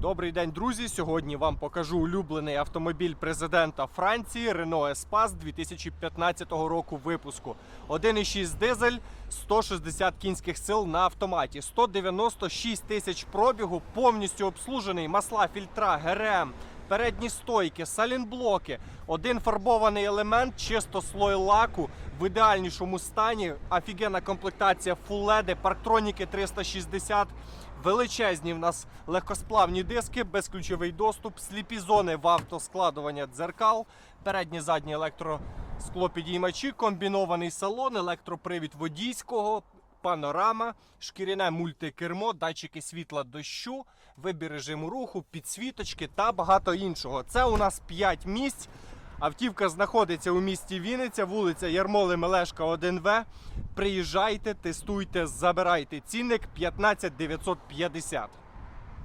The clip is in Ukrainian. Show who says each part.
Speaker 1: Добрий день, друзі! Сьогодні вам покажу улюблений автомобіль президента Франції Renault Espace 2015 року випуску. 1,6 дизель, 160 кінських сил на автоматі, 196 тисяч пробігу, повністю обслужений, масла, фільтра, ГРМ, передні стойки, салінблоки, один фарбований елемент, чисто слой лаку в ідеальнішому стані. Офігенна комплектація LED, парктроніки 360. Величезні в нас легкосплавні диски, безключовий доступ, сліпі зони в автоскладування дзеркал, передні задні електросклопідіймачі, комбінований салон, електропривід водійського, панорама, шкіряне мультикермо, датчики світла дощу, вибір режиму руху, підсвіточки та багато іншого. Це у нас 5 місць. Автівка знаходиться у місті Вінниця, вулиця Ярмоли Мелешка 1В. Приїжджайте, тестуйте, забирайте. Цінник 15 950.